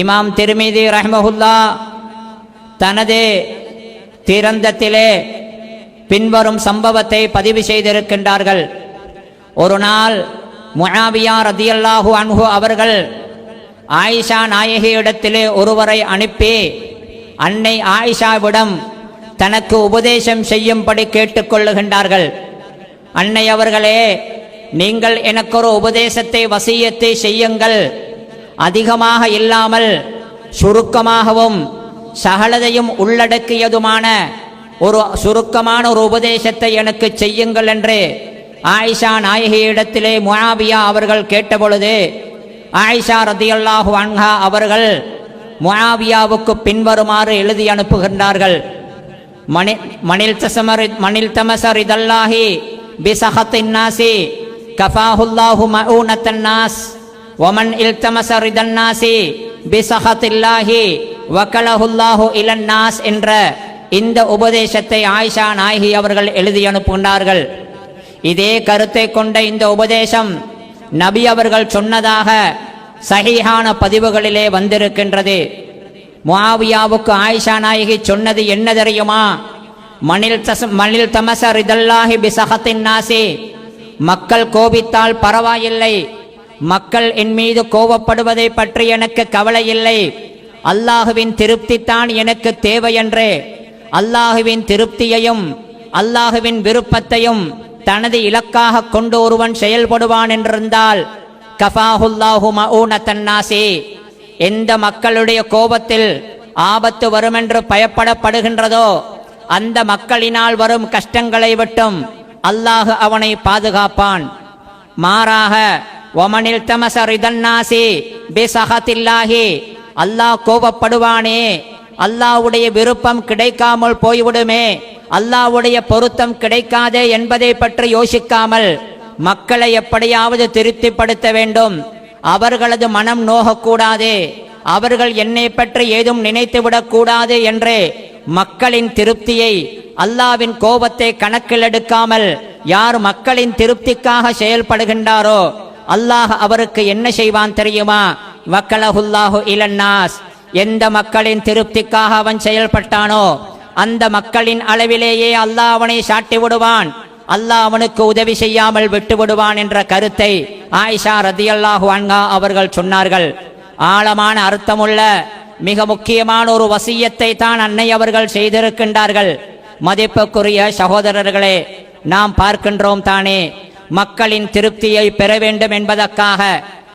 இமாம் திருமிதி ரஹமஹுல்லா தனது திரந்தத்திலே பின்வரும் சம்பவத்தை பதிவு செய்திருக்கின்றார்கள். ஒரு நாள் முஆவியா ரதியல்லாஹு அன்ஹு அவர்கள் ஆயிஷா நாயகியிடத்திலே ஒருவரை அனுப்பி அன்னை ஆயிஷாவிடம் தனக்கு உபதேசம் செய்யும்படி கேட்டுக்கொள்ளுகின்றார்கள் அன்னை அவர்களே நீங்கள் எனக்கு ஒரு உபதேசத்தை வசியத்தை செய்யுங்கள். அதிகமாக இல்லாமல் சுருக்கமாகவும் சகலதையும் உள்ளடக்கியதுமான ஒரு சுருக்கமான ஒரு உபதேசத்தை எனக்கு செய்யுங்கள் என்று ஆயிஷா நாயகியிடத்திலே முஆவியா அவர்கள் கேட்டபொழுது ஆயிஷா ரதியல்லாஹு அன்ஹா அவர்கள் முஆவியாவுக்கு பின்வருமாறு எழுதி அனுப்புகின்றார்கள். மணி மணில் தசமர் மணில் தமசர் இதல்லாஹி பிசஹத்தின் நாசி கஃபாஹுல்லாஹு மஊனத்தன் நாஸ். ஒமன் இல்தமச ரிதன் நாசி பிசஹத்தில்லாஹி வக்கலஹுல்லாஹு இலன்னாஸ் என்ற இந்த உபதேசத்தை ஆயிஷா நாயகி அவர்கள் எழுதி அனுப்புகின்றார்கள். இதே கருத்தை கொண்ட இந்த உபதேசம் நபி அவர்கள் சொன்னதாக சகிஹான பதிவுகளிலே வந்திருக்கின்றது. முவாவியாவுக்கு ஆயிஷா நாயகி சொன்னது என்ன தெரியுமா? மணில் தச மணில் தமச ரிதல்லாஹி பிசகத்தின் நாசி. மக்கள் கோபித்தால் பரவாயில்லை. மக்கள் என் மீது கோபப்படுவதை பற்றி எனக்கு கவலை இல்லை அல்லாஹுவின் திருப்தி தான் எனக்கு தேவை என்று அல்லாஹுவின் திருப்தியையும் அல்லாஹுவின் விருப்பத்தையும் தனது இலக்காக கொண்டு ஒருவன் செயல்படுவான் என்றிருந்தால் கஃபாஹுல்லாஹு மஊனத்தன் தன்னாசி. எந்த மக்களுடைய கோபத்தில் ஆபத்து வருமென்று பயப்படப்படுகின்றதோ அந்த மக்களினால் வரும் கஷ்டங்களை விட்டும் அல்லாஹ் அவனை பாதுகாப்பான். மாறாக ஒமனில் தமசரிதன்னாசி ரிதன்னாசி அல்லாஹ் கோபப்படுவானே. அல்லாஹ்வுடைய விருப்பம் கிடைக்காமல் போய்விடுமே. அல்லாஹ்வுடைய பொருத்தம் கிடைக்காதே என்பதை பற்றி யோசிக்காமல் மக்களை எப்படியாவது திருப்திப்படுத்த வேண்டும். அவர்களது மனம் நோகக்கூடாது. அவர்கள் என்னை பற்றி ஏதும் நினைத்துவிடக் கூடாது என்று மக்களின் திருப்தியை அல்லாவின் கோபத்தை கணக்கில் எடுக்காமல் யார் மக்களின் திருப்திக்காக செயல்படுகின்றாரோ அல்லாஹ் அவருக்கு என்ன செய்வான் தெரியுமா? வக்கலஹுல்லாஹு இலன்னாஸ். எந்த மக்களின் திருப்திக்காக அவன் செயல்பட்டானோ அந்த மக்களின் அளவிலேயே அல்லாஹ் அவனை சாட்டி விடுவான். அல்லாஹ் அவனுக்கு உதவி செய்யாமல் விட்டு விடுவான் என்ற கருத்தை ஆயிஷா ரதியல்லாஹு அன்ஹா அவர்கள் சொன்னார்கள். ஆழமான அர்த்தமுள்ள மிக முக்கியமான ஒரு வசியத்தை தான் அன்னை அவர்கள் செய்திருக்கின்றார்கள். மதிப்புக்குரிய சகோதரர்களே நாம் பார்க்கின்றோம் தானே. மக்களின் திருப்தியை பெற வேண்டும் என்பதற்காக